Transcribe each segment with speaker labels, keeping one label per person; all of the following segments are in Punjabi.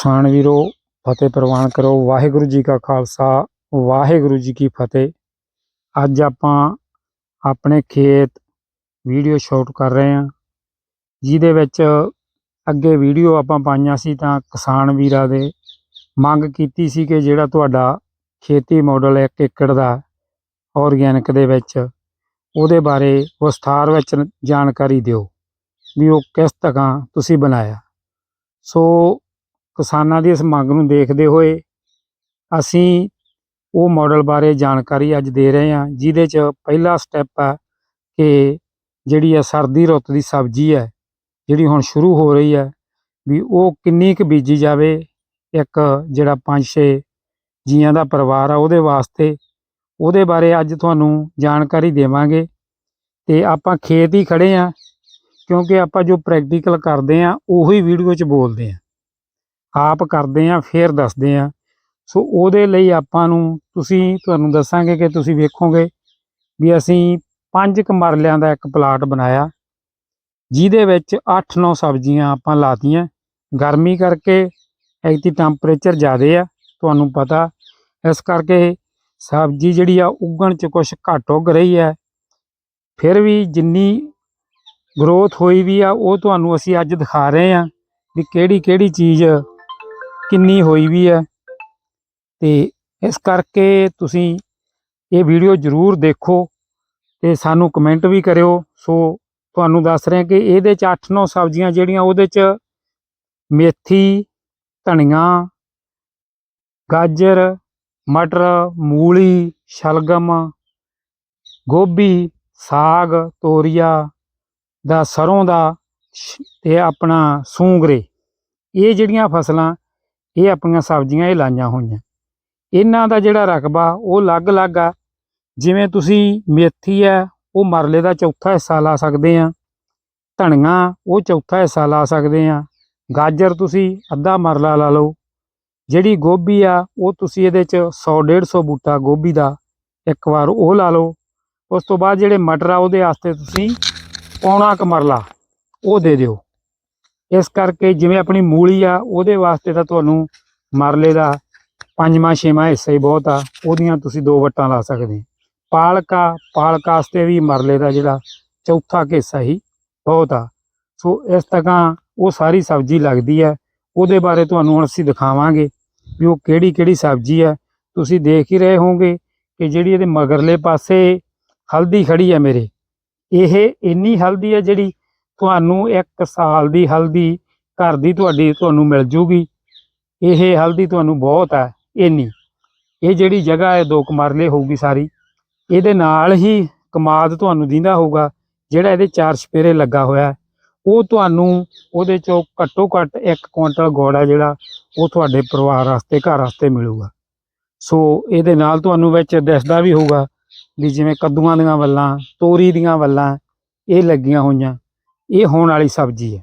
Speaker 1: ਕਿਸਾਨ ਵੀਰੋ, ਫਤਿਹ ਪ੍ਰਵਾਨ ਕਰੋ। ਵਾਹਿਗੁਰੂ ਜੀ ਕਾ ਖਾਲਸਾ, ਵਾਹਿਗੁਰੂ ਜੀ ਕੀ ਫਤਿਹ। ਅੱਜ ਆਪਾਂ ਆਪਣੇ ਖੇਤ ਵੀਡੀਓ ਸ਼ੂਟ ਕਰ ਰਹੇ ਹਾਂ, ਜਿਹਦੇ ਵਿੱਚ ਅੱਗੇ ਵੀਡੀਓ ਆਪਾਂ ਪਾਈਆਂ ਸੀ ਤਾਂ ਕਿਸਾਨ ਵੀਰਾਂ ਦੇ ਮੰਗ ਕੀਤੀ ਸੀ ਕਿ ਜਿਹੜਾ ਤੁਹਾਡਾ ਖੇਤੀ ਮਾਡਲ 1 ਏਕੜ ਦਾ ਆਰਗੈਨਿਕ ਦੇ ਵਿੱਚ, ਉਹਦੇ ਬਾਰੇ ਵਿਸਥਾਰ ਵਿੱਚ ਜਾਣਕਾਰੀ ਦਿਓ, ਵੀ ਉਹ ਕਿਸ ਤਰ੍ਹਾਂ ਤੁਸੀਂ ਬਣਾਇਆ। ਸੋ ਕਿਸਾਨਾਂ ਦੀ ਇਸ ਮੰਗ ਨੂੰ ਦੇਖਦੇ ਹੋਏ ਅਸੀਂ ਉਹ ਮਾਡਲ ਬਾਰੇ ਜਾਣਕਾਰੀ ਅੱਜ ਦੇ ਰਹੇ ਹਾਂ, ਜਿਹਦੇ 'ਚ ਪਹਿਲਾ ਸਟੈਪ ਆ ਕਿ ਜਿਹੜੀ ਆ ਸਰਦੀ ਰੁੱਤ ਦੀ ਸਬਜ਼ੀ ਹੈ, ਜਿਹੜੀ ਹੁਣ ਸ਼ੁਰੂ ਹੋ ਰਹੀ ਹੈ, ਵੀ ਉਹ ਕਿੰਨੀ ਕੁ ਬੀਜੀ ਜਾਵੇ, ਇੱਕ ਜਿਹੜਾ ਪੰਜ ਛੇ ਜੀਆਂ ਦਾ ਪਰਿਵਾਰ ਆ ਉਹਦੇ ਵਾਸਤੇ। ਉਹਦੇ ਬਾਰੇ ਅੱਜ ਤੁਹਾਨੂੰ ਜਾਣਕਾਰੀ ਦੇਵਾਂਗੇ। ਤੇ ਆਪਾਂ ਖੇਤ ਹੀ ਖੜੇ ਆ ਕਿਉਂਕਿ ਆਪਾਂ ਜੋ ਪ੍ਰੈਕਟੀਕਲ ਕਰਦੇ ਆ ਉਹੀ ਵੀਡੀਓ 'ਚ ਬੋਲਦੇ ਆ ਆਪ ਕਰਦੇ ਆ, ਫਿਰ ਦੱਸਦੇ ਆ। ਸੋ ਉਹਦੇ ਲਈ ਆਪਾਂ ਨੂੰ, ਤੁਸੀਂ, ਤੁਹਾਨੂੰ ਦੱਸਾਂਗੇ ਕਿ ਤੁਸੀਂ ਵੇਖੋਗੇ ਵੀ ਅਸੀਂ ਪੰਜ ਕੁ ਮਰਲਿਆਂ ਦਾ ਇੱਕ ਪਲਾਟ ਬਣਾਇਆ। ਜਿਹਦੇ ਵਿੱਚ 8-9 ਸਬਜ਼ੀਆਂ ਆਪਾਂ ਲਾਤੀਆਂ। ਗਰਮੀ ਕਰਕੇ ਐਤੀ ਟੈਂਪਰੇਚਰ ਜ਼ਿਆਦੇ ਆ, ਤੁਹਾਨੂੰ ਪਤਾ। ਇਸ ਕਰਕੇ ਸਬਜ਼ੀ ਜਿਹੜੀ ਆ, ਉਗਣ ਚ ਕੁਝ ਘੱਟ ਉੱਗ ਰਹੀ ਹੈ। ਫਿਰ ਵੀ ਜਿੰਨੀ ਗਰੋਥ ਹੋਈ ਵੀ ਆ, ਉਹ ਤੁਹਾਨੂੰ ਅਸੀਂ ਅੱਜ ਦਿਖਾ ਰਹੇ ਆ ਵੀ ਕਿਹੜੀ ਕਿਹੜੀ ਚੀਜ਼ ਕਿੰਨੀ ਹੋਈ ਵੀ ਹੈ। ਤੇ ਇਸ ਕਰਕੇ ਤੁਸੀਂ ਇਹ ਵੀਡੀਓ ਜ਼ਰੂਰ ਦੇਖੋ ਤੇ ਸਾਨੂੰ ਕਮੈਂਟ ਵੀ ਕਰਿਓ। ਸੋ ਤੁਹਾਨੂੰ ਦੱਸ ਰਹੇ ਕਿ ਇਹਦੇ ਚ 8-9 ਸਬਜ਼ੀਆਂ ਜਿਹੜੀਆਂ ਉਹਦੇ ਚ ਮੇਥੀ, ਧਨੀਆ, ਗਾਜਰ, ਮਟਰ, ਮੂਲੀ, ਸ਼ਲਗਮ, ਗੋਭੀ, ਸਾਗ, ਤੋਰੀਆ ਦਾ ਸਰੋਂ ਦਾ ਸ਼- ਤੇ ਆਪਣਾ ਸੂੰਗਰੇ। ਇਹ ਜਿਹੜੀਆਂ ਫਸਲਾਂ ਇਹ ਆਪਣੀਆਂ ਸਬਜ਼ੀਆਂ ਇਹ ਲਾਈਆਂ ਹੋਈਆਂ। ਇਹਨਾਂ ਦਾ ਜਿਹੜਾ ਰਕਬਾ, ਉਹ ਅਲੱਗ-ਅਲੱਗ ਆ। ਜਿਵੇਂ ਤੁਸੀਂ ਮੇਥੀ ਹੈ, ਉਹ ਮਰਲੇ ਦਾ ਚੌਥਾ ਹਿੱਸਾ ਲਾ ਸਕਦੇ ਆ। ਧਨੀਆ, ਉਹ ਚੌਥਾ ਹਿੱਸਾ ਲਾ ਸਕਦੇ ਆ। ਗਾਜਰ ਤੁਸੀਂ ਅੱਧਾ ਮਰਲਾ ਲਾ ਲਓ। ਜਿਹੜੀ ਗੋਭੀ ਆ, ਉਹ ਤੁਸੀਂ ਇਹਦੇ ਚ 100 150 ਬੂਟਾ ਗੋਭੀ ਦਾ ਇੱਕ ਵਾਰ ਉਹ ਲਾ ਲਓ। ਉਸ ਤੋਂ ਬਾਅਦ ਜਿਹੜੇ ਮਟਰ ਆ, ਉਹਦੇ ਵਾਸਤੇ ਤੁਸੀਂ ਪੌਣਾ ਕੁ ਮਰਲਾ ਉਹ ਦੇ ਦਿਓ। ਇਸ ਕਰਕੇ ਜਿਵੇਂ ਆਪਣੀ ਮੂਲੀ ਆ, ਉਹਦੇ ਵਾਸਤੇ ਤਾਂ ਤੁਹਾਨੂੰ ਮਰਲੇ ਦਾ ਪੰਜਵਾਂ, ਛੇਵਾਂ ਹਿੱਸਾ ਹੀ ਬਹੁਤ ਆ, ਉਹਦੀਆਂ ਤੁਸੀਂ ਦੋ ਵੱਟਾਂ ਲਾ ਸਕਦੇ ਹੋ। ਪਾਲਕ ਆ ਪਾਲਕ ਵਾਸਤੇ ਵੀ ਮਰਲੇ ਦਾ ਜਿਹੜਾ ਚੌਥਾ ਕੁ ਹਿੱਸਾ ਹੀ ਬਹੁਤ ਆ ਸੋ ਇਸ ਤਰ੍ਹਾਂ ਉਹ ਸਾਰੀ ਸਬਜ਼ੀ ਲੱਗਦੀ ਹੈ, ਉਹਦੇ ਬਾਰੇ ਤੁਹਾਨੂੰ ਹੁਣ ਅਸੀਂ ਦਿਖਾਵਾਂਗੇ ਵੀ ਉਹ ਕਿਹੜੀ ਕਿਹੜੀ ਸਬਜ਼ੀ ਹੈ ਤੁਸੀਂ ਦੇਖ ਹੀ ਰਹੇ ਹੋਵੋਗੇ ਕਿ ਜਿਹੜੀ ਇਹਦੇ ਮਗਰਲੇ ਪਾਸੇ ਹਲਦੀ ਖੜੀ ਹੈ ਮੇਰੇ, ਇਹ ਇੰਨੀ ਹਲਦੀ ਹੈ ਜਿਹੜੀ ਤੁਹਾਨੂੰ ਇੱਕ ਸਾਲ ਦੀ ਹਲਦੀ ਘਰ ਦੀ ਤੁਹਾਡੀ ਤੁਹਾਨੂੰ ਮਿਲ ਜੂਗੀ। ਇਹ ਹਲਦੀ ਤੁਹਾਨੂੰ ਬਹੁਤ ਹੈ ਇੰਨੀ। ਇਹ ਜਿਹੜੀ ਜਗ੍ਹਾ ਹੈ, ਦੋ ਕਮਰਲੇ ਹੋਊਗੀ ਸਾਰੀ। ਇਹਦੇ ਨਾਲ ਹੀ ਕਮਾਦ ਤੁਹਾਨੂੰ ਦਿੰਦਾ ਹੋਊਗਾ, ਜਿਹੜਾ ਇਹਦੇ ਚਾਰ ਛਪੇਰੇ ਲੱਗਾ ਹੋਇਆ ਉਹ ਤੁਹਾਨੂੰ ਉਹਦੇ ਚੋਂ ਘੱਟੋ ਘੱਟ ਇੱਕ ਕੁਇੰਟਲ ਗੁੜ ਹੈ ਜਿਹੜਾ ਉਹ ਤੁਹਾਡੇ ਪਰਿਵਾਰ ਵਾਸਤੇ, ਘਰ ਵਾਸਤੇ ਮਿਲੂਗਾ। ਸੋ ਇਹਦੇ ਨਾਲ ਤੁਹਾਨੂੰ ਵਿੱਚ ਦਿਸਦਾ ਵੀ ਹੋਊਗਾ ਵੀ ਜਿਵੇਂ ਕੱਦੂਆਂ ਦੀਆਂ ਵੱਲਾਂ, ਤੋਰੀ ਦੀਆਂ ਵੱਲਾਂ ਇਹ ਲੱਗੀਆਂ ਹੋਈਆਂ। ਇਹ ਹੋਣ ਵਾਲੀ ਸਬਜ਼ੀ ਹੈ।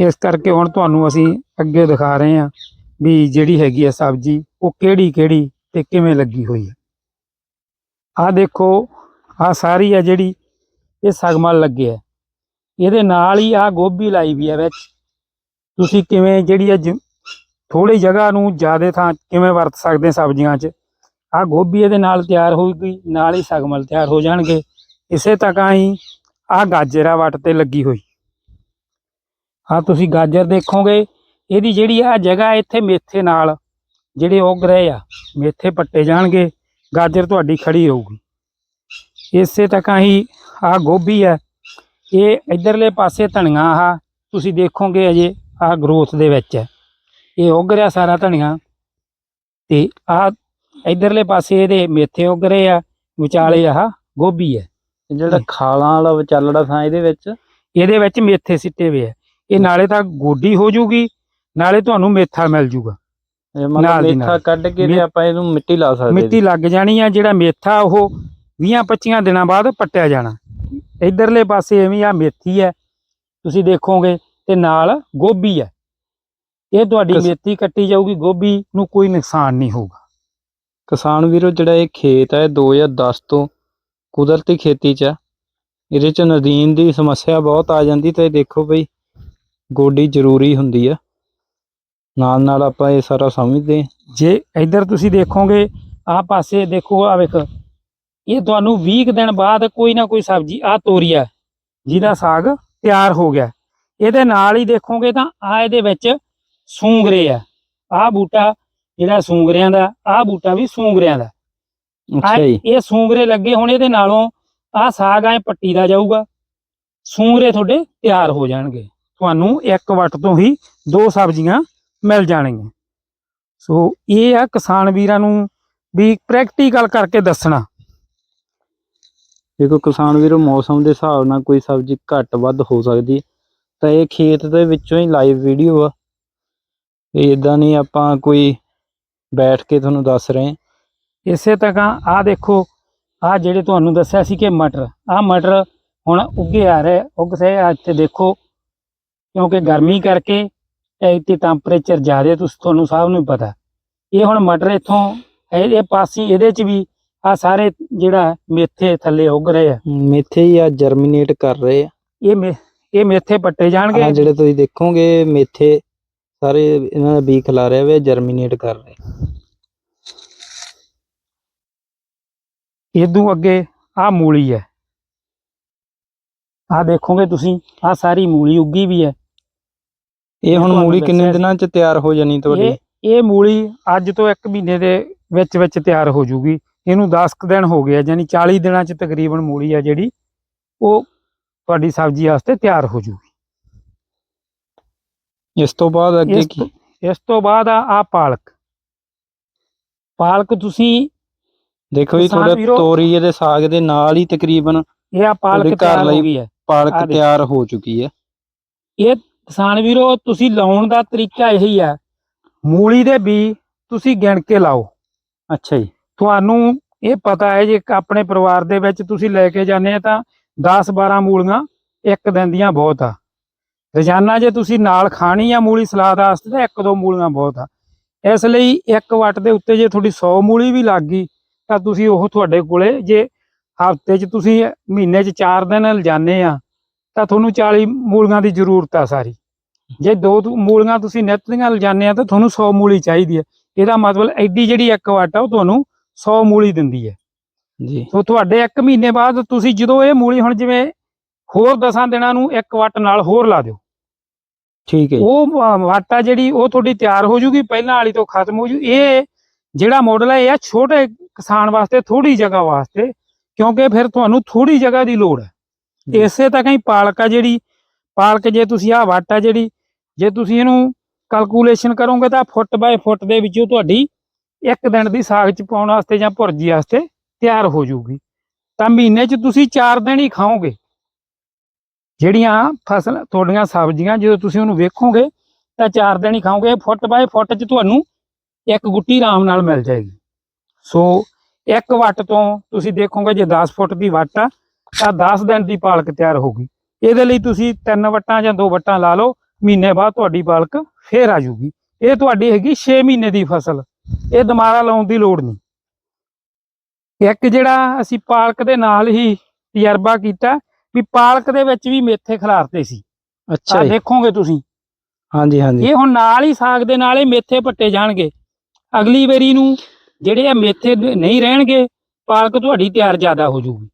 Speaker 1: ਇਸ ਕਰਕੇ ਹੁਣ ਤੁਹਾਨੂੰ ਅਸੀਂ ਅੱਗੇ ਦਿਖਾ ਰਹੇ ਹਾਂ ਵੀ ਜਿਹੜੀ ਹੈਗੀ ਹੈ ਸਬਜ਼ੀ, ਉਹ ਕਿਹੜੀ ਕਿਹੜੀ ਤੇ ਕਿਵੇਂ ਲੱਗੀ ਹੋਈ ਹੈ। ਆ ਦੇਖੋ ਆ ਸਾਰੀ ਹੈ ਜਿਹੜੀ, ਇਹ ਸਗਮਲ ਲੱਗੇ ਹੈ। ਇਹਦੇ ਨਾਲ ਹੀ ਆ ਗੋਭੀ ਲਾਈ ਵੀ ਹੈ ਵਿੱਚ। ਤੁਸੀਂ ਕਿਵੇਂ ਜਿਹੜੀ ਹੈ ਥੋੜੀ ਜਗ੍ਹਾ ਨੂੰ ਜ਼ਿਆਦਾ ਥਾਂ ਕਿਵੇਂ ਵਰਤ ਸਕਦੇ ਸਬਜ਼ੀਆਂ 'ਚ? ਆ ਗੋਭੀ ਇਹਦੇ ਨਾਲ ਤਿਆਰ ਹੋਊਗੀ, ਨਾਲ ਹੀ ਸਗਮਲ ਤਿਆਰ ਹੋ ਜਾਣਗੇ। ਇਸੇ ਤਰ੍ਹਾਂ ਹੀ ਆ ਗਾਜਰ ਆ ਵੱਟ ਤੇ ਲੱਗੀ ਹੋਈ। ਆ ਤੁਸੀਂ ਗਾਜਰ ਦੇਖੋਗੇ, ਇਹਦੀ ਜਿਹੜੀ ਆ ਜਗ੍ਹਾ ਇੱਥੇ ਮੇਥੇ ਨਾਲ, ਜਿਹੜੇ ਉੱਗ ਰਹੇ ਆ, ਮੇਥੇ ਪੱਟੇ ਜਾਣਗੇ, ਗਾਜਰ ਤੁਹਾਡੀ ਖੜੀ ਰਹੂਗੀ। ਇਸੇ ਤਰ੍ਹਾਂ ਹੀ ਆ ਗੋਭੀ ਹੈ ਇਹ ਇਧਰਲੇ ਪਾਸੇ ਧਨੀਆ ਆ, ਤੁਸੀਂ ਦੇਖੋਗੇ ਅਜੇ ਆ ਗਰੋਥ ਦੇ ਵਿੱਚ ਹੈ ਇਹ ਉੱਗ ਰਿਹਾ ਸਾਰਾ ਧਨੀਆ, ਤੇ ਆ ਇਧਰਲੇ ਪਾਸੇ ਇਹਦੇ ਮੇਥੇ ਉੱਗ ਰਹੇ ਆ, ਵਿਚਾਲੇ ਆਹ ਗੋਭੀ ਹੈ
Speaker 2: ਜਿਹੜਾ ਖਾਲਾਂ ਵਾਲਾ ਵਿਚਾਲੜਾ ਥਾਂ ਇਹਦੇ ਵਿੱਚ?
Speaker 1: ਇਹਦੇ ਵਿੱਚ ਮੇਥੇ ਸਿੱਟੇ ਹੋਏ ਆ। ਇਹ ਨਾਲੇ ਤਾਂ ਗੋਡੀ ਹੋ ਜੂਗੀ ਨਾਲੇ ਤੁਹਾਨੂੰ ਮੇਥਾ ਮਿਲ ਜੂਗਾ।
Speaker 2: ਮਤਲਬ ਮੇਥਾ। ਕੱਢ ਕੇ ਤੇ ਆਪਾਂ ਇਹਨੂੰ ਮਿੱਟੀ ਲਾ ਸਕਦੇ
Speaker 1: ਮਿੱਟੀ ਲੱਗ ਜਾਣੀ ਆ ਜਿਹੜਾ ਮੇਥਾ ਉਹ 20-25 ਦਿਨਾਂ ਬਾਅਦ ਪੱਟਿਆ ਜਾਣਾ। ਇਧਰਲੇ ਪਾਸੇ ਐਵੇਂ ਆ ਮੇਥੀ ਹੈ। ਤੁਸੀਂ ਦੇਖੋਗੇ ਤੇ ਨਾਲ ਗੋਭੀ ਹੈ। ਇਹ ਤੁਹਾਡੀ ਮੇਥੀ ਕੱਟੀ ਜਾਊਗੀ ਗੋਭੀ ਨੂੰ ਕੋਈ ਨੁਕਸਾਨ ਨਹੀਂ ਹੋਊਗਾ।
Speaker 2: ਕਿਸਾਨ ਵੀਰੋ ਜਿਹੜਾ ਇਹ ਖੇਤ ਹੈ 2010 ਤੋਂ ਕੁਦਰਤੀ ਖੇਤੀ ਚ ਆ। ਇਹਦੇ ਚ ਨਦੀਨ ਦੀ ਸਮੱਸਿਆ ਬਹੁਤ ਆ ਜਾਂਦੀ ਤੇ ਦੇਖੋ ਬਈ ਗੋਡੀ ਜ਼ਰੂਰੀ ਹੁੰਦੀ ਆ। ਨਾਲ ਨਾਲ ਆਪਾਂ ਇਹ ਸਾਰਾ ਸਮਝਦੇ
Speaker 1: ਜੇ ਇੱਧਰ ਤੁਸੀਂ ਦੇਖੋਗੇ, ਆਹ ਪਾਸੇ ਦੇਖੋ ਆ ਵੇਖ। ਇਹ ਤੁਹਾਨੂੰ 20 ਕੁ ਦਿਨ ਬਾਅਦ ਕੋਈ ਨਾ ਕੋਈ ਸਬਜ਼ੀ ਆ ਤੋਰੀਆ ਜਿਹਦਾ ਸਾਗ ਤਿਆਰ ਹੋ ਗਿਆ। ਇਹਦੇ ਨਾਲ ਹੀ ਦੇਖੋਗੇ ਤਾਂ ਆ ਇਹਦੇ ਵਿੱਚ ਸੂੰਗਰੇ ਆ। ਆ ਬੂਟਾ ਜਿਹੜਾ ਸੂੰਗਰਿਆਂ ਦਾ ਆ ਬੂਟਾ ਵੀ ਸੂੰਗਰਿਆਂ ਦਾ।
Speaker 2: ਅੱਛਾ ਜੀ।
Speaker 1: ਇਹ ਸੂੰਗਰੇ ਲੱਗੇ ਹੁਣ ਇਹਦੇ ਨਾਲੋਂ ਆ ਸਾਗ ਐ ਪੱਟੀ ਦਾ ਜਾਊਗਾ। ਸੂੰਗਰੇ ਤੁਹਾਡੇ ਤਿਆਰ ਹੋ ਜਾਣਗੇ। ਤੁਹਾਨੂੰ ਇੱਕ ਵੱਟ ਤੋਂ ਹੀ ਦੋ ਸਬਜ਼ੀਆਂ ਮਿਲ ਜਾਣਗੀਆਂ। ਸੋ ਇਹ ਆ ਕਿਸਾਨ ਵੀਰਾਂ ਨੂੰ ਵੀ ਪ੍ਰੈਕਟੀਕਲ ਕਰਕੇ ਦੱਸਣਾ।
Speaker 2: ਦੇਖੋ ਕਿਸਾਨ ਵੀਰੋ ਮੌਸਮ ਦੇ ਹਿਸਾਬ ਨਾਲ ਕੋਈ ਸਬਜ਼ੀ ਘੱਟ ਵੱਧ ਹੋ ਸਕਦੀ ਤਾਂ ਇਹ ਖੇਤ ਦੇ ਵਿੱਚੋਂ ਹੀ ਲਾਈਵ ਵੀਡੀਓ ਆ। ਇਹ ਇਦਾਂ ਨਹੀਂ ਆਪਾਂ ਕੋਈ ਬੈਠ ਕੇ ਤੁਹਾਨੂੰ ਦੱਸ ਰਹੇ।
Speaker 1: ਇਸੇ ਤਰ੍ਹਾਂ ਆ ਦੇਖੋ ਆ ਜਿਹੜੇ ਤੁਹਾਨੂੰ ਦੱਸਿਆ ਸੀ ਕਿ ਮਟਰ ਆ ਮਟਰ ਹੁਣ ਉੱਗੇ ਆ ਰਹੇ ਉੱਗ ਸੇ ਆ ਇੱਥੇ ਦੇਖੋ ਕਿਉਂਕਿ ਗਰਮੀ ਕਰਕੇ ਇੱਥੇ ਟੈਂਪਰੇਚਰ ਜ਼ਿਆਦਾ ਤੁਸੀਂ ਤੁਹਾਨੂੰ ਸਭ ਨੂੰ ਪਤਾ। ਇਹ ਹੁਣ ਮਟਰ ਇੱਥੋਂ ਇਹ ਇਹ ਪਾਸੀ ਇਹਦੇ ਚ ਵੀ ਆ ਸਾਰੇ ਜਿਹੜਾ ਮੇਥੇ ਥੱਲੇ ਉੱਗ ਰਹੇ ਆ।
Speaker 2: ਮੇਥੇ ਹੀ ਆ ਜਰਮੀਨੇਟ ਕਰ ਰਹੇ ਆ।
Speaker 1: ਇਹ ਮੇ ਇਹ ਮੇਥੇ ਪੱਟੇ ਜਾਣਗੇ?
Speaker 2: ਜਿਹੜੇ ਤੁਸੀਂ ਦੇਖੋਗੇ ਮੇਥੇ ਸਾਰੇ ਇਹਨਾਂ ਦਾ ਬੀ ਖਿਲਾ ਰਿਹਾ ਵੇ ਜਰਮੀਨੇਟ ਕਰ ਰਹੇ।
Speaker 1: ਇਦੋਂ ਅੱਗੇ ਆ ਮੂਲੀ ਹੈ। ਆ ਦੇਖੋਗੇ ਤੁਸੀਂ ਆ ਸਾਰੀ ਮੂਲੀ ਉੱਗੀ ਵੀ ਹੈ।
Speaker 2: ਇਹ ਹੁਣ ਮੂਲੀ ਕਿੰਨੇ। ਦਿਨਾਂ ਚ ਤਿਆਰ ਹੋ ਜਾਣੀ ਤੁਹਾਡੀ?
Speaker 1: ਇਹ ਮੂਲੀ ਅੱਜ ਤੋਂ 1 ਮਹੀਨੇ ਦੇ ਵਿੱਚ ਵਿੱਚ ਤਿਆਰ ਹੋ ਜੂਗੀ। ਇਹਨੂੰ 10 ਕੁ ਦਿਨ ਹੋ ਗਏ ਯਾਨੀ 40 ਦਿਨਾਂ ਚ ਤਕਰੀਬਨ ਮੂਲੀ ਆ ਜਿਹੜੀ ਉਹ ਤੁਹਾਡੀ ਸਬਜ਼ੀ ਵਾਸਤੇ ਤਿਆਰ ਹੋ ਜੂਗੀ।
Speaker 2: ਇਸ ਤੋਂ ਬਾਅਦ ਅੱਗੇ ਕੀ?
Speaker 1: ਇਸ ਤੋਂ ਬਾਅਦ ਆ ਪਾਲਕ। ਪਾਲਕ ਤੁਸੀਂ
Speaker 2: ਦੇਖੋ ਜੀ
Speaker 1: ਕਿਸਾਨ
Speaker 2: ਤੁਹਾਡਾ
Speaker 1: ਵੀਰੋ-
Speaker 2: ਤੋਰੀ ਇਹਦੇ ਸਾਗ ਦੇ ਨਾਲ ਹੀ ਤਕਰੀਬਨ
Speaker 1: ਇਹ ਆ ਪਾਲਕ
Speaker 2: ਘਰ
Speaker 1: ਤਿਆਰ
Speaker 2: ਲਈ
Speaker 1: ਹੋ ਗਈ ਹੈ।
Speaker 2: ਪਾਲਕ
Speaker 1: ਦੇਖੋ।
Speaker 2: ਤਿਆਰ ਹੋ ਚੁੱਕੀ ਹੈ।
Speaker 1: ਇਹ ਕਿਸਾਨ ਵੀਰੋ ਤੁਸੀਂ ਲਾਉਣ ਦਾ ਤਰੀਕਾ ਇਹੀ ਆ ਮੂਲੀ ਦੇ ਬੀ ਤੁਸੀਂ ਗਿਣ ਕੇ ਲਾਓ।
Speaker 2: ਅੱਛਾ ਜੀ।
Speaker 1: ਤੁਹਾਨੂੰ ਇਹ ਪਤਾ ਹੈ ਜੇ ਆਪਣੇ ਪਰਿਵਾਰ ਦੇ ਵਿੱਚ ਤੁਸੀਂ ਲੈ ਕੇ ਜਾਂਦੇ ਆ ਤਾਂ 10 12 ਮੂਲੀਆਂ ਇੱਕ ਦਿਨ ਦੀਆਂ ਬਹੁਤ ਆ। ਰੋਜ਼ਾਨਾ ਜੇ ਤੁਸੀਂ ਨਾਲ ਖਾਣੀ ਆ ਮੂਲੀ ਸਲਾਦ ਵਾਸਤੇ ਤਾਂ ਇੱਕ ਦੋ ਮੂਲੀਆਂ ਬਹੁਤ ਆ। ਇਸ ਲਈ ਇੱਕ ਵੱਟ ਦੇ ਉੱਤੇ ਜੇ ਤੁਹਾਡੀ 100 ਮੂਲੀ ਵੀ ਲੱਗ ਗਈ ਤਾਂ ਤੁਸੀਂ ਉਹ ਤੁਹਾਡੇ ਕੋਲੇ ਜੇ ਹਫ਼ਤੇ 'ਚ ਤੁਸੀਂ ਮਹੀਨੇ 'ਚ 4 ਦਿਨ ਲਿਜਾਨੇ ਆ ਤਾਂ ਤੁਹਾਨੂੰ 40 ਮੂਲੀਆਂ ਦੀ ਜ਼ਰੂਰਤ ਆ ਸਾਰੀ। ਜੇ ਦੋ ਮੂਲੀਆਂ ਤੁਸੀਂ ਨਿੱਤ ਦੀਆਂ ਲਿਜਾਨੇ ਆ ਤਾਂ ਤੁਹਾਨੂੰ 100 ਮੂਲੀ ਚਾਹੀਦੀ ਹੈ ਇਹਦਾ ਮਤਲਬ ਐਡੀ ਜਿਹੜੀ ਇੱਕ ਵੱਟ ਆ ਉਹ ਤੁਹਾਨੂੰ 100 ਮੂਲੀ ਦਿੰਦੀ ਹੈ
Speaker 2: ਜੀ।
Speaker 1: ਸੋ ਤੁਹਾਡੇ 1 ਮਹੀਨੇ ਬਾਅਦ ਤੁਸੀਂ ਜਦੋਂ ਇਹ ਮੂਲੀ ਹੁਣ ਜਿਵੇਂ ਹੋਰ 10 ਦਿਨਾਂ ਨੂੰ ਇੱਕ ਵੱਟ ਨਾਲ ਹੋਰ ਲਾ ਦਿਓ।
Speaker 2: ਠੀਕ ਹੈ।
Speaker 1: ਉਹ ਵੱਟ ਜਿਹੜੀ ਉਹ ਤੁਹਾਡੀ ਤਿਆਰ ਹੋ ਜੂਗੀ ਪਹਿਲਾਂ ਵਾਲੀ ਤੋਂ ਖਤਮ ਹੋ ਜੂ। ਇਹ ਜਿਹੜਾ ਮਾਡਲ ਹੈ ਇਹ ਆ ਛੋਟੇ ਕਿਸਾਨ ਵਾਸਤੇ ਥੋੜੀ ਜਗ੍ਹਾ ਵਾਸਤੇ ਕਿਉਂਕਿ ਫਿਰ ਤੁਹਾਨੂੰ ਥੋੜੀ ਜਗ੍ਹਾ ਦੀ ਲੋੜ ਹੈ। ਇਸੇ ਤਰ੍ਹਾਂ ਹੀ ਪਾਲਕ ਆ ਜਿਹੜੀ ਪਾਲਕ ਜੇ ਤੁਸੀਂ ਆ ਵੱਟ ਜਿਹੜੀ ਜੇ ਤੁਸੀਂ ਇਹਨੂੰ ਕੈਲਕੂਲੇਸ਼ਨ ਕਰੋਗੇ ਤਾਂ ਫੁੱਟ ਬਾਏ ਫੁੱਟ ਦੇ ਵਿੱਚੋਂ ਤੁਹਾਡੀ ਇੱਕ ਦਿਨ ਦੀ ਸਾਗ ਚ ਪਾਉਣ ਵਾਸਤੇ ਜਾਂ ਭੁਰਜੀ ਵਾਸਤੇ ਤਿਆਰ ਹੋ ਜੂਗੀ ਤਾਂ ਮਹੀਨੇ ਚ ਤੁਸੀਂ 4 ਦਿਨ ਹੀ ਖਾਓਗੇ। ਜਿਹੜੀਆਂ ਫਸਲ ਤੁਹਾਡੀਆਂ ਸਬਜ਼ੀਆਂ ਜਦੋਂ ਤੁਸੀਂ ਉਹਨੂੰ ਵੇਖੋਗੇ ਤਾਂ 4 ਦਿਨ ਹੀ ਖਾਓਗੇ। ਫੁੱਟ ਬਾਏ ਫੁੱਟ ਚ ਤੁਹਾਨੂੰ ਇੱਕ ਗੁੱਟੀ ਆਰਾਮ ਨਾਲ ਮਿਲ ਜਾਏਗੀ। ਸੋ ਇੱਕ ਵੱਟ ਤੋਂ ਤੁਸੀਂ ਦੇਖੋਗੇ ਜੇ 10 ਫੁੱਟ ਦੀ ਵੱਟ ਆ ਤਾਂ 10 ਦਿਨ ਦੀ ਪਾਲਕ ਤਿਆਰ ਹੋਊਗੀ ਇਹਦੇ ਲਈ ਤੁਸੀਂ ਤਿੰਨ ਵੱਟਾਂ ਜਾਂ ਦੋ ਵੱਟਾਂ ਲਾ ਲਓ ਮਹੀਨੇ ਬਾਅਦ ਤੁਹਾਡੀ ਪਾਲਕ ਫੇਰ ਆ ਜੂਗੀ ਇਹ ਤੁਹਾਡੀ ਹੈਗੀ 6 ਮਹੀਨੇ ਦੀ ਫਸਲ। ਇਹ ਦੁਬਾਰਾ ਲਾਉਣ ਦੀ ਲੋੜ ਨਹੀਂ। ਇੱਕ ਜਿਹੜਾ ਅਸੀਂ ਪਾਲਕ ਦੇ ਨਾਲ ਹੀ ਤਜਰਬਾ ਕੀਤਾ ਵੀ ਪਾਲਕ ਦੇ ਵਿੱਚ ਵੀ ਮੇਥੇ ਖਿਲਾਰਤੇ ਸੀ।
Speaker 2: ਅੱਛਾ
Speaker 1: ਦੇਖੋਗੇ ਤੁਸੀਂ।
Speaker 2: ਹਾਂਜੀ ਹਾਂਜੀ।
Speaker 1: ਇਹ ਹੁਣ ਨਾਲ ਹੀ ਸਾਗ ਦੇ ਨਾਲ ਹੀ ਮੇਥੇ ਪੱਟੇ ਜਾਣਗੇ। ਅਗਲੀ ਵਾਰੀ ਨੂੰ ਜਿਹੜੇ ਆ ਮੇਥੇ ਨਹੀਂ ਰਹਿਣਗੇ ਪਾਲਕ ਤੁਹਾਡੀ ਤਿਆਰ ਜ਼ਿਆਦਾ ਹੋ ਜੂਗੀ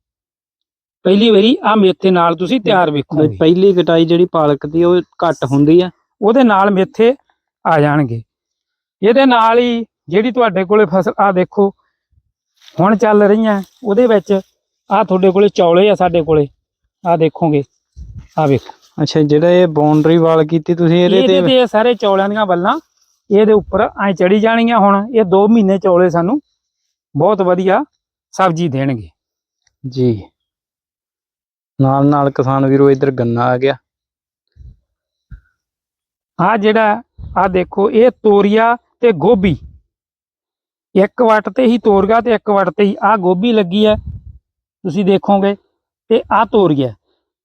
Speaker 1: ਪਹਿਲੀ ਵਾਰੀ ਆ ਮੇਥੇ ਨਾਲ ਤੁਸੀਂ ਤਿਆਰ ਵੇਖੋਗੇ।
Speaker 2: ਪਹਿਲੀ ਕਟਾਈ ਜਿਹੜੀ ਪਾਲਕ ਦੀ ਉਹ ਘੱਟ ਹੁੰਦੀ ਆ।
Speaker 1: ਉਹਦੇ ਨਾਲ ਮੇਥੇ ਆ ਜਾਣਗੇ। ਇਹਦੇ ਨਾਲ ਹੀ ਜਿਹੜੀ ਤੁਹਾਡੇ ਕੋਲੇ ਫਸਲ ਆ ਦੇਖੋ ਹੁਣ ਚੱਲ ਰਹੀਆਂ। ਉਹਦੇ ਵਿੱਚ ਆ ਤੁਹਾਡੇ ਕੋਲੇ ਚੌਲੇ ਆ ਸਾਡੇ ਕੋਲੇ। ਆ ਦੇਖੋਗੇ। ਆ ਵੇਖੋ।
Speaker 2: ਅੱਛਾ ਜਿਹੜਾ ਇਹ ਬਾਉਂਡਰੀ ਵਾਲ ਕੀਤੀ ਤੁਸੀਂ ਇਹਦੇ
Speaker 1: ਇਹਦੇ
Speaker 2: ਤੇ
Speaker 1: ਤੇ ਇਹ ਸਾਰੇ ਚੌਲਿਆਂ ਦੀਆਂ ਬੱਲਾਂ ਇਹਦੇ ਉੱਪਰ ਐ ਚੜੀ ਜਾਣਗੀਆਂ ਹੁਣ ਇਹ 2 ਮਹੀਨੇ ਚੌਲੇ ਸਾਨੂੰ ਬਹੁਤ ਵਧੀਆ ਸਬਜ਼ੀ ਦੇਣਗੇ।
Speaker 2: ਜੀ। ਨਾਲ ਨਾਲ ਕਿਸਾਨ ਵੀਰੋ ਇੱਧਰ ਗੰਨਾ ਆ ਗਿਆ।
Speaker 1: ਆ ਜਿਹੜਾ ਆ ਦੇਖੋ ਇਹ ਤੋਰੀਆ ਤੇ ਗੋਭੀ। ਇੱਕ ਵੱਟ ਤੇ ਹੀ ਤੋਰੀਆ ਤੇ ਇੱਕ ਵੱਟ ਤੇ ਹੀ ਆ ਗੋਭੀ ਲੱਗੀ ਹੈ। ਤੁਸੀਂ ਦੇਖੋਗੇ ਤੇ ਆ ਤੋਰੀਆ।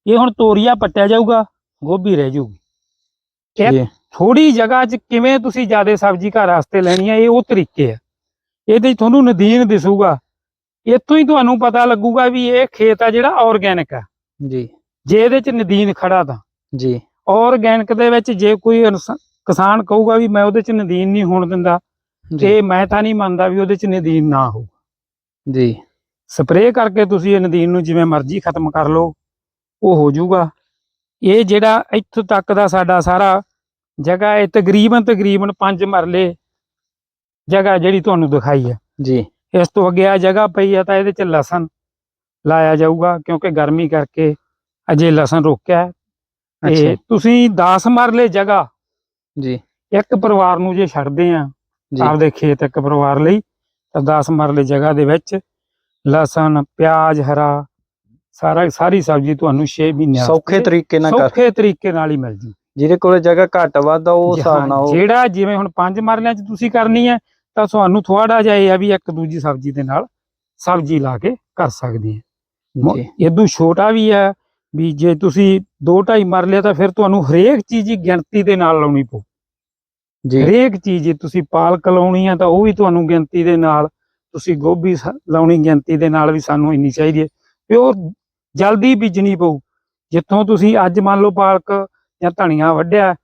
Speaker 1: ਇਹ ਹੁਣ ਤੋਰੀਆ ਪੱਟਿਆ ਜਾਊਗਾ ਗੋਭੀ ਰਹਿ ਜਾਊਗੀ। ਇਹ ਥੋੜੀ ਜਗ੍ਹਾ 'ਚ ਕਿਵੇਂ ਤੁਸੀਂ ਜ਼ਿਆਦਾ ਸਬਜ਼ੀ ਘਰ ਵਾਸਤੇ ਲੈਣੀ ਹੈ ਇਹ ਉਹ ਤਰੀਕੇ ਆ। ਇਹਦੇ 'ਚ ਤੁਹਾਨੂੰ ਨਦੀਨ ਦਿਸੂਗਾ। ਇੱਥੋਂ ਹੀ ਤੁਹਾਨੂੰ ਪਤਾ ਲੱਗੂਗਾ ਵੀ ਇਹ ਖੇਤ ਆ ਜਿਹੜਾ ਆਰਗੈਨਿਕ ਆ।
Speaker 2: ਜੀ।
Speaker 1: ਜੇ ਇਹਦੇ 'ਚ ਨਦੀਨ ਖੜਾ ਤਾਂ।
Speaker 2: ਜੀ।
Speaker 1: ਆਰਗੈਨਿਕ ਦੇ ਵਿੱਚ ਜੇ ਕੋਈ ਕਿਸਾਨ ਕਹੂਗਾ ਵੀ ਮੈਂ ਉਹਦੇ ਚ ਨਦੀਨ ਨਹੀਂ ਹੋਣ ਦਿੰਦਾ ਤੇ ਮੈਂ ਤਾਂ ਨਹੀਂ ਮੰਨਦਾ ਵੀ ਉਹਦੇ ਚ ਨਦੀਨ ਨਾ ਹੋ
Speaker 2: ਜੀ।
Speaker 1: ਸਪਰੇਅ ਕਰਕੇ ਤੁਸੀਂ ਇਹ ਨਦੀਨ ਨੂੰ ਜਿਵੇਂ ਮਰਜ਼ੀ ਖਤਮ ਕਰ ਲਓ ਉਹ ਹੋ ਜਾਊਗਾ ਇਹ ਜਿਹੜਾ ਇੱਥੋਂ ਤੱਕ ਦਾ ਸਾਡਾ ਸਾਰਾ ਜਗ੍ਹਾ ਹੈ ਤਕਰੀਬਨ ਤਕਰੀਬਨ 5 ਮਰਲੇ ਜਗ੍ਹਾ ਜਿਹੜੀ ਤੁਹਾਨੂੰ ਦਿਖਾਈ ਹੈ।
Speaker 2: ਜੀ।
Speaker 1: ਇਸ ਤੋਂ ਅੱਗੇ ਆ ਜਗ੍ਹਾ ਪਈ ਆ ਤਾਂ ਇਹਦੇ ਚ ਲਸਣ ਲਾਇਆ ਜਾਊਗਾ ਕਿਉਂਕਿ ਗਰਮੀ ਕਰਕੇ ਅਜੇ ਲਸਣ ਰੋਕਿਆ ਹੈ। ਤੇ
Speaker 2: ਅੱਛਾ।
Speaker 1: ਤੁਸੀਂ 10 ਮਰਲੇ ਜਗ੍ਹਾ
Speaker 2: ਜੀ।
Speaker 1: ਇੱਕ ਪਰਿਵਾਰ ਨੂੰ ਜੇ ਛੱਡਦੇ ਆ ਆਪਦੇ ਖੇਤ ਇੱਕ ਪਰਿਵਾਰ ਲਈ ਤਾਂ 10 ਮਰਲੇ ਜਗ੍ਹਾ ਦੇ ਵਿੱਚ ਲਸਣ ਪਿਆਜ਼ ਹਰਾ ਸਾਰਾ ਸਾਰੀ ਸਬਜ਼ੀ ਤੁਹਾਨੂੰ 6 ਮਹੀਨਿਆਂ
Speaker 2: ਸੌਖੇ ਤਰੀਕੇ ਨਾਲ
Speaker 1: ਸੌਖੇ ਤਰੀਕੇ ਨਾਲ ਹੀ ਮਿਲ ਜੂ।
Speaker 2: ਜਿਹਦੇ ਕੋਲ ਜਗ੍ਹਾ ਘੱਟ ਵੱਧ ਆ ਉਹ ਹਿਸਾਬ ਨਾਲ ਉਹ
Speaker 1: ਜਿਹੜਾ ਜਿਵੇਂ ਹੁਣ ਪੰਜ ਮਰਲਿਆਂ 'ਚ ਤੁਸੀਂ ਕਰਨੀ ਹੈ ਤਾਂ ਤੁਹਾਨੂੰ ਥੋੜਾ ਜਿਹਾ ਇਹ ਆ ਵੀ ਇੱਕ ਦੂਜੀ ਸਬਜ਼ੀ ਦੇ ਨਾਲ ਸਬਜ਼ੀ ਲਾ ਕੇ ਕਰ ਸਕਦੇ ਆ ਇਦੋਂ ਛੋਟਾ ਵੀ ਹੈ ਵੀ ਜੇ ਤੁਸੀਂ 2.5 ਮਰਲੇ ਤਾਂ ਫਿਰ ਤੁਹਾਨੂੰ ਹਰੇਕ ਚੀਜ਼ ਹੀ ਗਿਣਤੀ ਦੇ ਨਾਲ ਲਾਉਣੀ ਪਊ।
Speaker 2: ਜੀ।
Speaker 1: ਹਰੇਕ ਚੀਜ਼ ਜੇ ਤੁਸੀਂ ਪਾਲਕ ਲਾਉਣੀ ਆ ਤਾਂ ਉਹ ਵੀ ਤੁਹਾਨੂੰ ਗਿਣਤੀ ਦੇ ਨਾਲ ਤੁਸੀਂ ਗੋਭੀ ਲਾਉਣੀ ਗਿਣਤੀ ਦੇ ਨਾਲ ਵੀ ਸਾਨੂੰ ਇੰਨੀ ਚਾਹੀਦੀ ਹੈ। ਵੀ ਉਹ ਜਲਦੀ ਬੀਜਣੀ ਪਊ। ਜਿੱਥੋਂ ਤੁਸੀਂ ਅੱਜ ਮੰਨ ਲਓ ਪਾਲਕ ਜਾਂ ਧਨੀਆ ਵੱਢਿਆ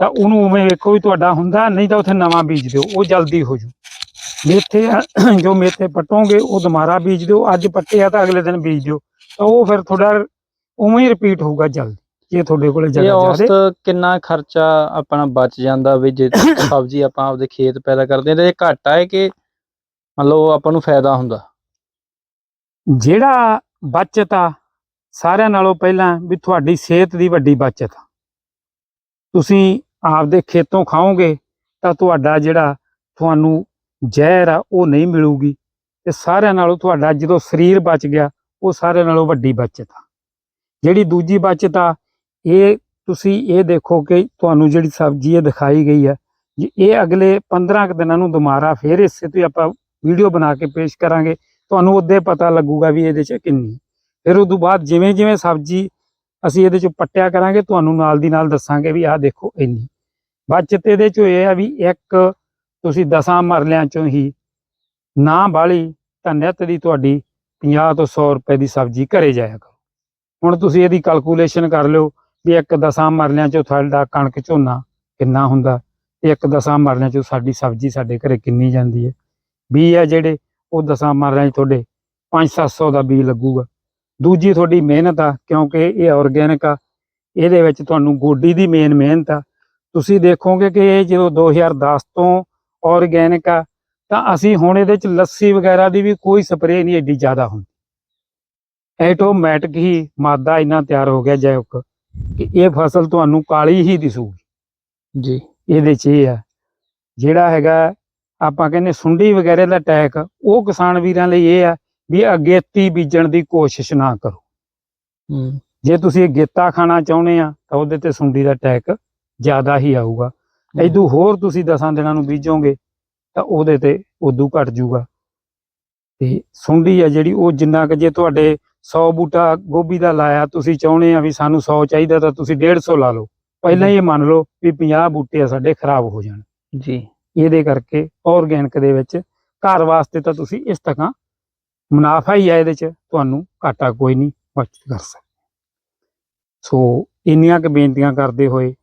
Speaker 1: ਤਾਂ ਉਹਨੂੰ ਉਵੇਂ ਵੇਖੋ ਵੀ ਤੁਹਾਡਾ ਹੁੰਦਾ ਨਹੀਂ ਤਾਂ ਉੱਥੇ ਨਵਾਂ ਬੀਜ ਦਿਓ ਉਹ ਜਲਦੀ ਹੋ ਜੂ। ਮੇਥੇ ਜੋ ਮੇਥੇ ਪਟੋਗੇ ਉਹ ਦੁਬਾਰਾ ਬੀਜ ਦਿਓ ਅੱਜ ਪੱਟਿਆ ਤਾਂ ਅਗਲੇ ਦਿਨ ਬੀਜ ਦਿਓ ਤਾਂ ਉਹ ਫਿਰ ਥੋੜਾ ਉਵੇਂ ਹੀ ਰਿਪੀਟ ਹੋਊਗਾ ਜਲਦੀ ਜੇ ਤੁਹਾਡੇ ਕੋਲੇ
Speaker 2: ਇਹ
Speaker 1: ਜਗ੍ਹਾ
Speaker 2: ਔਸਤ
Speaker 1: ਜ਼ਿਆਦਾ
Speaker 2: ਕਿੰਨਾ ਖਰਚਾ ਆਪਣਾ ਬਚ ਜਾਂਦਾ ਵੀ ਜੇ ਸਬਜ਼ੀ ਆਪਾਂ ਆਪਦੇ ਖੇਤ ਪੈਦਾ ਕਰਦੇ ਤੇ ਇਹ ਘੱਟ ਹੈ ਕਿ ਮੰਨ ਲਓ ਆਪਾਂ ਨੂੰ ਫਾਇਦਾ ਹੁੰਦਾ?
Speaker 1: ਜਿਹੜਾ ਬਚਤ ਆ ਸਾਰਿਆਂ ਨਾਲੋਂ ਪਹਿਲਾਂ ਵੀ ਤੁਹਾਡੀ ਸਿਹਤ ਦੀ ਵੱਡੀ ਬਚਤ ਆ। ਤੁਸੀਂ ਆਪਦੇ ਖੇਤੋਂ ਖਾਓਗੇ ਤਾਂ ਤੁਹਾਡਾ ਜਿਹੜਾ ਤੁਹਾਨੂੰ ਜ਼ਹਿਰ ਆ, ਉਹ ਨਹੀਂ ਮਿਲੂਗੀ। ਤੇ ਸਾਰਿਆਂ ਨਾਲੋਂ ਤੁਹਾਡਾ ਜਦੋਂ ਸਰੀਰ ਬਚ ਗਿਆ, ਉਹ ਸਾਰਿਆਂ ਨਾਲੋਂ ਵੱਡੀ ਬਚਤ ਆ। ਜਿਹੜੀ ਦੂਜੀ ਬਚਤ ਆ, ਇਹ ਤੁਸੀਂ ਇਹ ਦੇਖੋ ਕਿ ਤੁਹਾਨੂੰ ਜਿਹੜੀ ਸਬਜ਼ੀ ਇਹ ਦਿਖਾਈ ਗਈ ਆ, ਜੀ ਇਹ ਅਗਲੇ 15 ਕੁ ਦਿਨਾਂ ਨੂੰ ਦੁਬਾਰਾ ਫੇਰ ਇਸੇ ਤੋਂ ਹੀ ਆਪਾਂ ਵੀਡੀਓ ਬਣਾ ਕੇ ਪੇਸ਼ ਕਰਾਂਗੇ, ਤੁਹਾਨੂੰ ਉਹਦੇ ਪਤਾ ਲੱਗੂਗਾ ਵੀ ਇਹਦੇ ਚ ਕਿੰਨੀ ਫਿਰ ਉਸ ਤੋਂ ਬਾਅਦ ਜਿਵੇਂ ਜਿਵੇਂ ਸਬਜ਼ੀ ਅਸੀਂ ਇਹਦੇ 'ਚੋਂ ਪੱਟਿਆ ਕਰਾਂਗੇ, ਤੁਹਾਨੂੰ ਨਾਲ ਦੀ ਨਾਲ ਦੱਸਾਂਗੇ ਵੀ ਆਹ ਦੇਖੋ ਇੰਨੀ। ਬਚਤ ਇਹਦੇ 'ਚੋਂ ਇਹ ਆ ਵੀ ਇੱਕ ਤੁਸੀਂ ਦਸਾਂ ਮਰਲਿਆਂ ਚੋਂ ਹੀ ਨਾ ਬਾਲੀ ਤਾਂ ਨਿੱਤ ਦੀ ਤੁਹਾਡੀ 50 ਤੋਂ 100 ਰੁਪਏ ਦੀ ਸਬਜ਼ੀ ਘਰੇ ਜਾਇਆ ਕਰੋ। ਹੁਣ ਤੁਸੀਂ ਇਹਦੀ ਕੈਲਕੂਲੇਸ਼ਨ ਕਰ ਲਿਓ ਵੀ ਇੱਕ ਦਸਾਂ ਮਰਲਿਆਂ ਚੋਂ ਤੁਹਾਡਾ ਕਣਕ ਝੋਨਾ ਕਿੰਨਾ ਹੁੰਦਾ ਤੇ ਇੱਕ ਦਸਾਂ ਮਰਲਿਆਂ ਚੋਂ ਸਾਡੀ ਸਬਜ਼ੀ ਸਾਡੇ ਘਰੇ ਕਿੰਨੀ ਜਾਂਦੀ ਹੈ। ਬੀ ਆ ਜਿਹੜੇ ਉਹ ਦਸਾਂ ਮਰਲਿਆਂ 'ਚ ਤੁਹਾਡੇ 5-700 ਦਾ ਬੀ ਲੱਗੂਗਾ। ਦੂਜੀ ਤੁਹਾਡੀ ਮਿਹਨਤ ਆ ਕਿਉਂਕਿ ਇਹ ਆਰਗੈਨਿਕ ਆ। ਇਹਦੇ ਵਿੱਚ ਤੁਹਾਨੂੰ ਗੋਡੀ ਦੀ ਮੇਨ ਮਿਹਨਤ ਆ। ਤੁਸੀਂ ਦੇਖੋਗੇ ਕਿ ਇਹ ਜਦੋਂ 2010 ਤੋਂ ਆਰਗੈਨਿਕ ਆ ਤਾਂ ਅਸੀਂ ਹੁਣ ਇਹਦੇ ਚ ਲੱਸੀ ਵਗੈਰਾ ਦੀ ਵੀ ਕੋਈ ਸਪਰੇਅ ਨਹੀਂ ਏਡੀ ਜ਼ਿਆਦਾ ਹੁੰਦੀ। ਐਟੋਮੈਟਿਕ ਹੀ ਮਾਦਾ ਇੰਨਾ ਤਿਆਰ ਹੋ ਗਿਆ ਜੈਵਿਕ ਕਿ ਇਹ ਫਸਲ ਤੁਹਾਨੂੰ ਕਾਲੀ ਹੀ ਦਿਸੂਗੀ।
Speaker 2: ਜੀ।
Speaker 1: ਇਹਦੇ ਚ ਇਹ ਆ। ਜਿਹੜਾ ਹੈਗਾ ਆਪਾਂ ਕਹਿੰਦੇ ਸੁੰਡੀ ਵਗੈਰੇ ਦਾ ਅਟੈਕ ਉਹ ਕਿਸਾਨ ਵੀਰਾਂ ਲਈ ਇਹ ਆ ਵੀ ਅਗੇਤੀ ਬੀਜਣ ਦੀ ਕੋਸ਼ਿਸ਼ ਨਾ ਕਰੋ।
Speaker 2: ਹੂੰ।
Speaker 1: ਜੇ ਤੁਸੀਂ ਗੇਤਾ ਖਾਣਾ ਚਾਹੁੰਦੇ ਆ ਤਾਂ ਉਹਦੇ ਤੇ ਸੁੰਡੀ ਦਾ ਅਟੈਕ ਜ਼ਿਆਦਾ ਹੀ ਆਊਗਾ। ਇਦੋਂ ਹੋਰ ਤੁਸੀਂ ਦਸਾਂ ਦਿਨਾਂ ਨੂੰ ਬੀਜੋਗੇ ਤਾਂ ਉਹਦੇ ਤੇ ਉਦੋਂ ਘਟ ਜੂਗਾ ਤੇ ਸੁੰਡੀ ਆ ਜਿਹੜੀ ਉਹ ਜਿੰਨਾ ਕਿ ਜੇ ਤੁਹਾਡੇ 100 ਬੂਟਾ ਗੋਭੀ ਦਾ ਲਾਇਆ ਤੁਸੀਂ ਚਾਹੁੰਦੇ ਆ ਵੀ ਸਾਨੂੰ 100 ਚਾਹੀਦਾ ਤਾਂ ਤੁਸੀਂ 150 ਲਾ ਲਓ। ਪਹਿਲਾਂ ਹੀ ਇਹ ਮੰਨ ਲਓ ਵੀ 50 ਬੂਟੇ ਆ ਸਾਡੇ ਖਰਾਬ ਹੋ ਜਾਣ।
Speaker 2: ਜੀ।
Speaker 1: ਇਹਦੇ ਕਰਕੇ ਆਰਗੈਨਿਕ ਦੇ ਵਿੱਚ ਘਰ ਵਾਸਤੇ ਤਾਂ ਤੁਸੀਂ ਇਸ ਤਰ੍ਹਾਂ ਮੁਨਾਫਾ ਹੀ ਹੈ ਇਹਦੇ ਚ, ਤੁਹਾਨੂੰ ਘਾਟਾ ਕੋਈ ਨਹੀਂ ਬਚਤ ਕਰ ਸਕਦਾ ਸੋ ਇੰਨੀਆਂ ਕੁ ਬੇਨਤੀਆਂ ਕਰਦੇ ਹੋਏ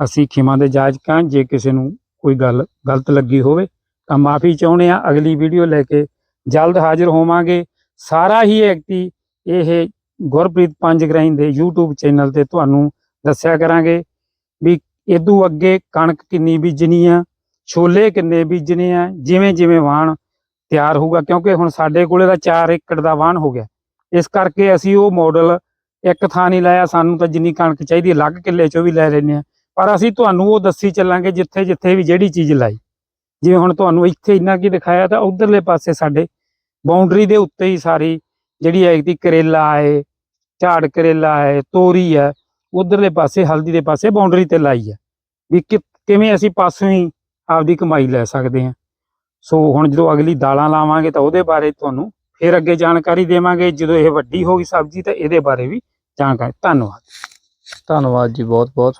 Speaker 1: ਅਸੀਂ ਖਿਮਾ ਦੇ ਜਾਜਕਾਂ ਜੇ ਕਿਸੇ ਨੂੰ ਕੋਈ ਗੱਲ ਗਲਤ ਲੱਗੀ ਹੋਵੇ ਤਾਂ ਮਾਫੀ ਚਾਹੁੰਦੇ ਆ ਅਗਲੀ ਵੀਡੀਓ ਲੈ ਕੇ ਜਲਦ ਹਾਜ਼ਰ ਹੋਵਾਂਗੇ। ਸਾਰਾ ਹੀ ਐਕਟੀ ਇਹ ਗੁਰਪ੍ਰੀਤ ਪੰਜ ਪੰਜਗ੍ਰਾਈਨ ਦੇ YouTube ਚੈਨਲ ਤੇ ਤੁਹਾਨੂੰ ਦੱਸਿਆ ਕਰਾਂਗੇ ਵੀ ਇਦੋਂ ਅੱਗੇ ਕਣਕ ਕਿੰਨੀ ਬੀਜਣੀ ਆ, ਛੋਲੇ ਕਿੰਨੇ ਬੀਜਣੇ ਆ ਜਿਵੇਂ ਜਿਵੇਂ ਵਾਣ ਤਿਆਰ ਹੋਊਗਾ ਕਿਉਂਕਿ ਹੁਣ ਸਾਡੇ ਕੋਲੇ ਦਾ 4 ਏਕੜ ਦਾ ਵਾਣ ਹੋ ਗਿਆ। ਇਸ ਕਰਕੇ ਅਸੀਂ ਉਹ ਮਾਡਲ ਇੱਕ ਥਾਂ ਨਹੀਂ ਲਾਇਆ ਸਾਨੂੰ ਤਾਂ ਜਿੰਨੀ ਕਣਕ ਚਾਹੀਦੀ ਹੈ, ਅਲੱਗ ਕਿੱਲੇ ਚੋਂ ਵੀ ਲੈ ਲੈਨੇ ਆ ਪਰ ਅਸੀਂ ਤੁਹਾਨੂੰ ਉਹ ਦੱਸੀ ਚੱਲਾਂਗੇ ਜਿੱਥੇ ਜਿੱਥੇ ਵੀ ਜਿਹੜੀ ਚੀਜ਼ ਲਾਈ। ਜਿਵੇਂ ਹੁਣ ਤੁਹਾਨੂੰ ਇੱਥੇ ਇੰਨਾ ਕੀ ਦਿਖਾਇਆ ਤਾਂ ਉਧਰਲੇ ਪਾਸੇ ਸਾਡੇ ਬਾਉਂਡਰੀ ਦੇ ਉੱਤੇ ਹੀ ਸਾਰੀ ਜਿਹੜੀ ਹੈ ਦੀ ਕਰੇਲਾ ਹੈ ਝਾੜ ਕਰੇਲਾ ਹੈ ਤੋਰੀ ਹੈ ਉਧਰਲੇ ਪਾਸੇ ਹਲਦੀ ਦੇ ਪਾਸੇ ਬਾਉਂਡਰੀ ਤੇ ਲਾਈ ਹੈ। ਵੀ ਕਿ- ਕਿਵੇਂ ਅਸੀਂ ਪਾਸੋਂ ਹੀ ਆਪਦੀ ਕਮਾਈ ਲੈ ਸਕਦੇ ਹਾਂ। ਸੋ ਹੁਣ ਜਦੋਂ ਅਗਲੀ ਦਾਲਾਂ ਲਾਵਾਂਗੇ ਤਾਂ ਉਹਦੇ ਬਾਰੇ ਤੁਹਾਨੂੰ ਫਿਰ ਅੱਗੇ ਜਾਣਕਾਰੀ ਦੇਵਾਂਗੇ। ਜਦੋਂ ਇਹ ਵੱਡੀ ਹੋ ਗਈ ਸਬਜ਼ੀ ਤਾਂ ਇਹਦੇ ਬਾਰੇ ਵੀ ਜਾਣਕਾਰੀ। ਧੰਨਵਾਦ।
Speaker 2: ਧੰਨਵਾਦ ਜੀ ਬਹੁਤ ਬਹੁਤ